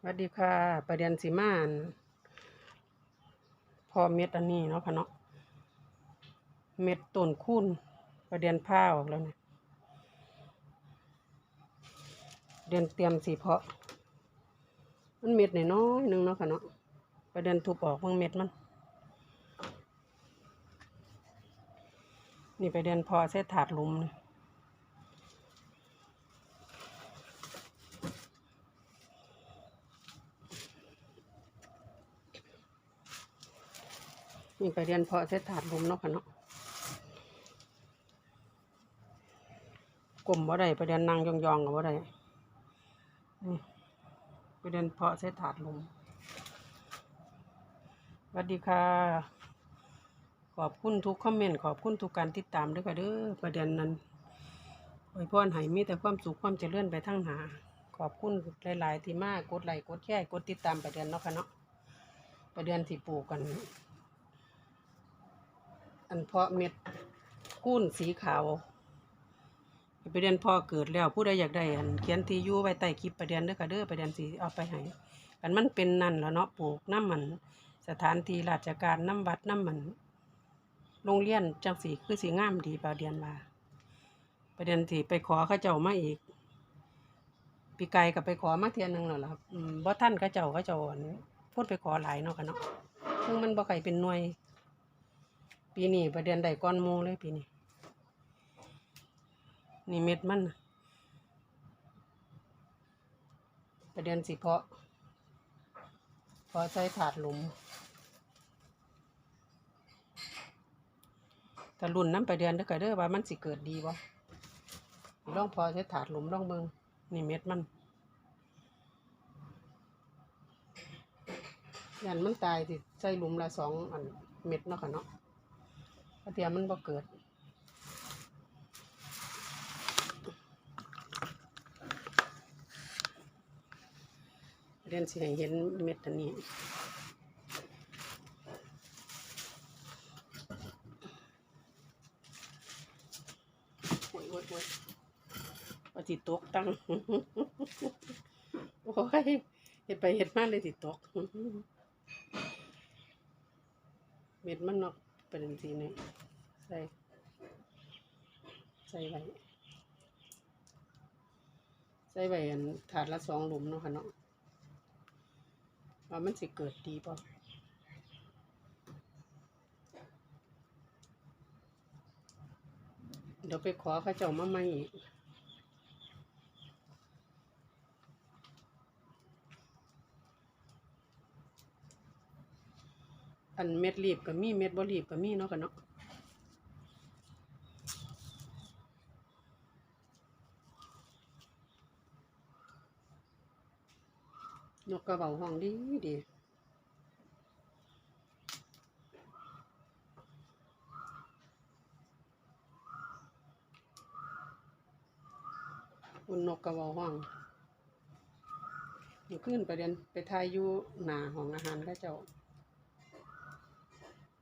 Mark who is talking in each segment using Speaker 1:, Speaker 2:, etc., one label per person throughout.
Speaker 1: สวัสดีค่ะ ประเด็นสีม่าน พอเม็ดอันนี้เนาะคะเนาะ เม็ดต้นคูนประเด็นผ้าออกแล้วเนี่ยเดือนเตรียมสีเพาะ มันเม็ดน้อยนึงเนาะค่ะเนาะ ประเด็นทุบออกเบิ่งเม็ดมัน นี่ประเด็นพอเส้ถาดลุมนี่นี่ป ระเด็นพอเส้ถาดลุมเนาะค่ะเนาะกลมบ่ได้ประเด็นนางยองๆกับบ่ได้นี่ประเด็นเพาะเส้ถาดลุมสวัสดีค่ะ ขอบคุณทุกคอมเมนต์ขอบคุณทุกการติดตามด้วยค่ะเด้อประเด็นนั้นอวยพรให้มีแต่ความสุขความเจริญไปทั้งหาขอบคุณหลาย ๆ ที่มากกดไลค์กดแชร์กดติดตามประเด็นเนาะค่ะเนาะประเด็นที่ปลูกกัน อันเพาะเม็ดกุ้นสีขาวประเด็นพอเกิดแล้วผู้ใดอยากได้อันเขียนที่ยู่ไว้ใต้คลิปประเด็นเด้อค่ะเด้อประเด็นสีเอาไปให้อันมันเป็นนั่นแล้วเนาะปลูกน้ำมันสถานที่ราชการน้ำวัดน้ำมัน โรงเรียนจังสีคือสีงามดีประเดียนว่าประเด็นทีไปขอข้าเจ้ามาอีกปีไก่กับไปขอมาเทียนหนึ่งแล้วล่ะครับบ่ท่านข้าเจ้าข้าเจ้าอั่นพูดไปขอหลายเนาะค่ะเนาะซึ่งมันบ่ไก่เป็นหน่วย ปีนี้ประเด็นใดก้อนมูเลยปีนี้ นี่เม็ดมันน่ะประเด็นสิเพาะพอใส่ถาดหลุมถ้ารุ่นน้ำไปเดือนเด้อก็เด้อว่ามันสิเกิดดีบ่ลองพอใช้ถาดหลุมลองเบิงนี่เม็ดมันยันมันตายสิใส่หลุมละสองอันเม็ดเนาะค่ะเนาะ เทียมมันบ่เกิดเรียนสิให้เห็นเม็ดอันนี้โอ้ยโอ้ยโอ้ยว่าจิตกตั้ง โอ้ยเห็ดไปเห็ดมากเลยจิตก เม็ดมันเนอก เป็นสีนี้ใส่ใส่ไว้ใส่ไว้อันถาดละสองหลุมเนาะค่ะเนาะว่ามันสิเกิดดีป่ะเดี๋ยวไปขอเขาเจ้ามาใหม่อีก อันเม็ดรีบก็มีเม็ดบ่รีบก็มีเนาะกันเนาะนกกระเบาห้องดีดีอุนนกกระเบาห้องอยู่ขึ้นไปเรียนไปทายอยู่หนาห้องอาหารก็เจ้า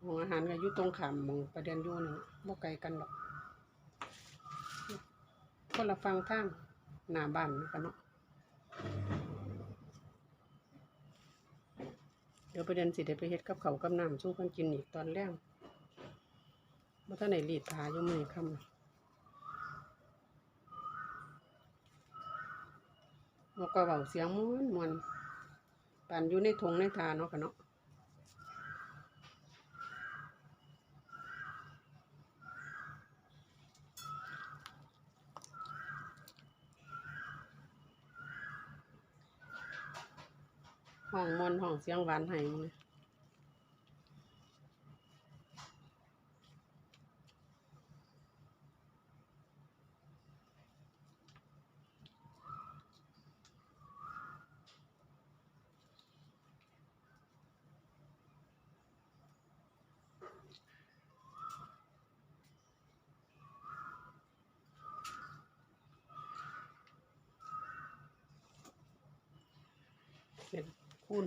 Speaker 1: ห้องอาหารก็อยู่ตรงขามมองประเด็นอยู่นี่บ่ไกลกันหรอกคนละฟังทางหน้าบ้านนี่กันเนาะเดี๋ยวประเด็นสิได้ไปเฮ็ดกับเขากับน้ำสู้กันกินอีกตอนแรกบ่ทันได้รีดผาอยู่มือค่ำนกกระเว้าเสียงม่วนม่วนปานอยู่ในทงในทาเนาะกันเนาะ ห้องมนต์ห้องเสียงหวานให้มึงเป็น คุณ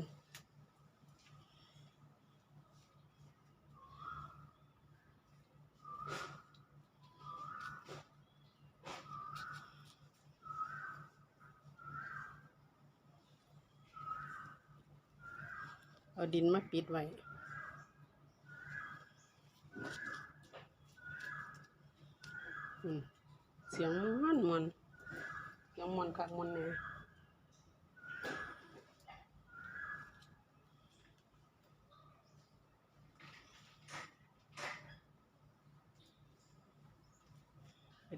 Speaker 1: เอาดินมาปิดไว้เสียงมันมันเสียงมันคักมันเนี่ย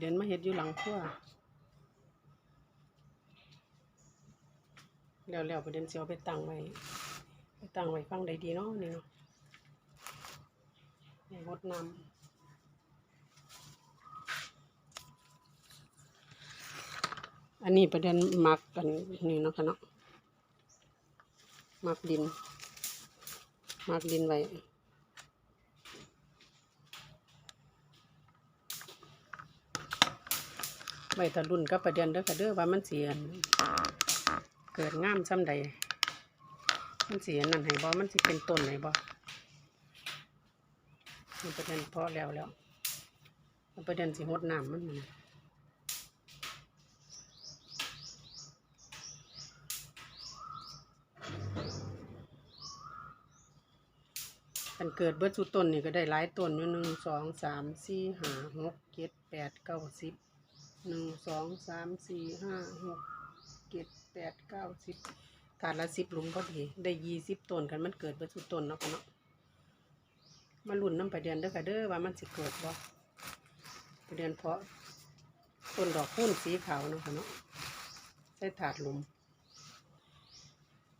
Speaker 1: เดินมาเฮ็ดอยู่หลังครัวแล้วแล้วประเด็นเสียวไปตั้งไว้ไปตั้งไว้ฟังได้ดีเนาะนี่เนาะนี่งดน้ำอันนี้ประเด็นหมักกันนี่เนาะค่ะเนาะหมักดินหมักดินไว้ ไว้ตะรุ่นกับประเด็นเด้อค่ะเด้อว่ามันเสียเกิดงามซ้ำใดมันเสียนั่นให้บ่มันสิเป็นต้นให้บ่มันประเด็นพอแล้วแล้วมันประเด็นสิหดน้ำมันนั่นน่ะคันเกิดเบิดสุต้นนี่ก็ได้หลายต้นอยู่หนึ่งสองสามสี่ห้าหกเจ็ดแปดเก้าสิบ หนึ่งสองสามสี่ห้าหกเจ็ดแปดเก้าสิบถาดละสิบหลุมพอดี ได้ยี่สิบต้นกันมันเกิดเบิดสุต้นเนาะค่ะเนาะมาลุ่นน้ำไปเดือนเด้อค่ะเด้อว่ามันสิเกิดบ่ไปเดือนเพาะต้นดอกพุ่นสีขาวเนาะค่ะเนาะใส่ถาดหลุม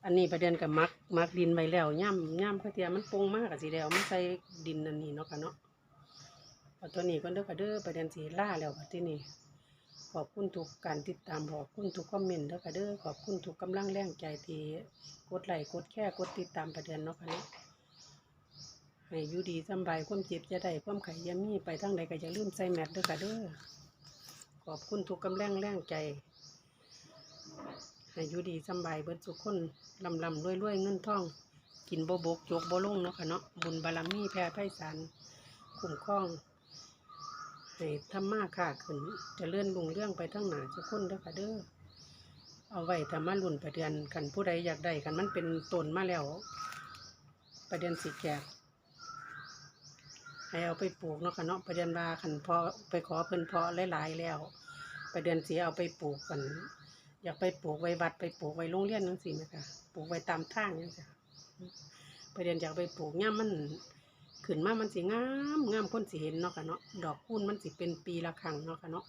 Speaker 1: อันนี้ประเด็นกับมักมักดินไว้แล้วย่ำย่ำกระเทียมมันปรุงมากอะสิแล้วมันใส่ดินอันนี้เนาะค่ะเนาะตัวนี้ก็เด้อค่ะเด้อประเด็นสีล่าแล้วค่ะที่นี่ ขอบคุณทุกการติดตามขอบคุณทุกคอมเมนต์เด้อค่ะเด้อขอบคุณทุกกำลังแรงใจที่กดไลค์กดแค่กดติดตามประเด็นเนาะค่ะเนาะให้อยู่ดีสบายความเจ็บจะได้ความไข่ยามีไปทางใดก็อย่าลืมใส่แมสเด้อค่ะเด้อขอบคุณทุกกำลังแรงใจให้อยู่ดีสบายเบิดทุกคนลำลำรวยรวยเงินทอง กินโบ่บกจกโบ่ลงเนาะค่ะเนาะบุญบารมีแผ่ไพศาลคุ้มครอง ให้ทำมาค้าขึ้นจะเลื่อนลุงเรื่องไปทั้งหนาทุกคนเด้อค่ะเด้อเอาไว้ทำมาลุ่นประเดือนคันผู้ใดอยากได้คันมันเป็นต้นมาแล้ว ประเดือนสีแกกให้เอาไปปลูกเนาะค่ะเนาะประเดือนว่าคันพอไปขอเพิ่นเพาะหลายๆแล้ว ประเดือนสีเอาไปปลูกกันอยากไปปลูกไว้วัดไปปลูกไว้โรงเรียนนั่นสิไหมคะปลูกไว้ตามทางนั่นจ้ะไปเรียนอยากไปปลูกย่ามมัน ขึ้นมามันสิงามงามคนสิเห็นเนาะค่ะเนาะดอกคูณมันสิเป็นปีละครั้งเนาะค่ะเนาะ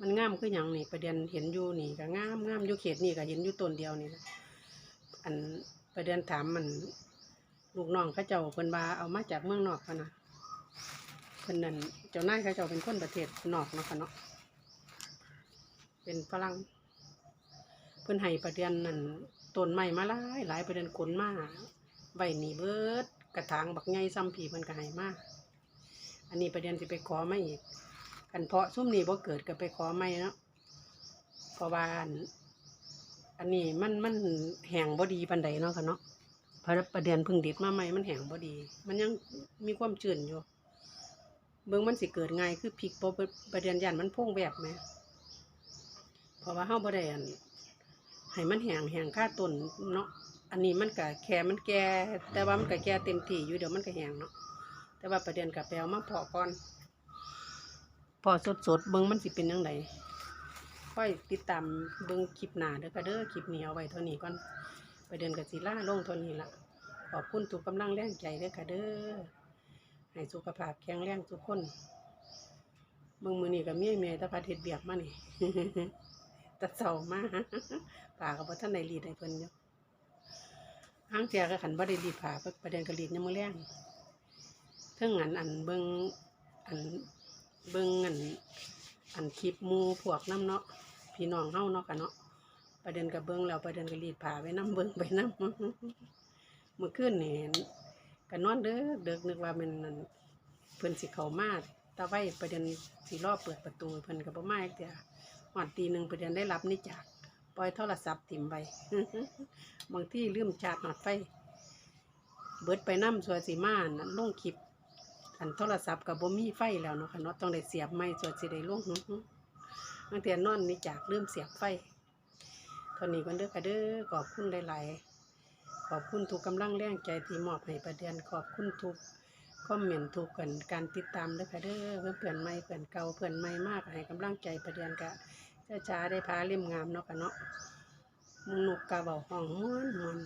Speaker 1: มันงามคืออย่างนี่ประเด็นเห็นอยู่นี่ก็งามงามอยู่เขตนี่ก็เห็นอยู่ต้นเดียวนี่นะอันประเด็นถามมันลูกน้องเขาเจ้าเพิ่นว่าเอามาจากเมืองนอกค่ะนะเพิ่นนั่นเจ้านายเขาเจ้าเป็นคนประเทศนอกเนาะค่ะเนาะเป็นฝรั่งเพิ่นให้ประเด็นนั่นต้นไม้มาหลายหลายประเด็นขนมาไว้นี่เบิด กระถางบักใหญ่ซ้ำผีเพิ่นก็ให้มาก อันนี้ประเด็นสิไปขอไมาอีกกันเพาะซุ่มนี่บ่เกิดก็ไปขอไม่เนาะเพราะว่าอันอันนี้มันมันแห้งบ่ดีปานใดเนาะค่ะเนาะเพราะประเด็นพึ่งเด็ดมาใหม่มันแห้งบ่ดี มันยังมีความชื้นอยู่ เบิ่งมันสิเกิดง่ายคือพริกประเด็นยันมันพงแวบแหมเพราะว่าเฮาบ่ได้อันให้มันแห้งแห้งค่าต้นเนาะ อันนี้มันก็แค่มันแก่แต่ว่ามันก็แก่เต็มที่อยู่เดี๋ยวมันก็แห้งเนาะแต่ว่าประเด็นกับแปลมาเพาะก่อน พอสดสดเบิ้งมันสิเป็นยังไงค่อยติดตามเบิ้งคลิปหน้าเด้อค่ะเด้อคลิปนี้เอาไว้เท่านี้ก่อนประเด็นกับสิล่าลงเท่านี้ละขอบคุณทุกกำลังแรงใจเด้อค่ะเด้อให้สุขภาพแข็งแรงทุกคนเบิ่งมือนี่กับเมียเมียตะพัดเห็ดเบียกมานี่ตะเศร้ามาป่ากับพ่ท่านในรีดให้เพิ่นอยู่ ห้างเทียก็ขันบ่ได้รีผ่าเพิ่นประเด็นกรีดยามมื้อแรงเทิงอันอันเบิ่งอันเบิ่งอันอันคลิปมูพวกน้ำเนาะพี่น้องเฮาเนาะกันเนาะประเด็นก็เบิ่งแล้วประเด็นกรีดผ่าไว้น้ำเบิ่งไปน้ำเมื่อคืนนี่ก็นอนเด้อเด็กนึกว่ามันนั่นเพิ่นสิเขามาตะไว้ประเด็นสิรอเปิดประตูเพิ่นก็บ่มาอีกเด้อหอดตีหนึ่งประเด็นได้รับนี่จาก ปล่อยโทรศัพท์ติ่มไปบางที่ลืมชาร์จหอดไฟ เบิดไปน้ำสัวสีมานั่นลงคลิปอันโทรศัพท์กับบ่มีไฟแล้วเนาะค่ะเนาะต้องได้เสียบไม้สัวสิได้ลงบางเทียนอนนี่จากลืมเสียบไฟเท่านี้กันเด้อค่ะเด้อขอบคุณหลายๆ ขอบคุณทุกกำลังแรงใจที่มอบให้ประเดียนขอบคุณทุกคอมเมนต์ทุกกันการติดตามเด้อค่ะเด้อเพื่อนเพื่อนใหม่เพื่อนเก่าเพื่อนใหม่มากให้กำลังใจประเดียนกะ ช้าๆได้พาเล่มงามเนาะค่ะเนาะมุงนกกะเบาห้องม่วนม่วน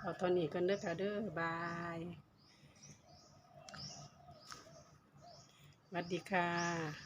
Speaker 1: เอาตอนนี้กันเด้อค่ะเด้อบายสวัสดีค่ะ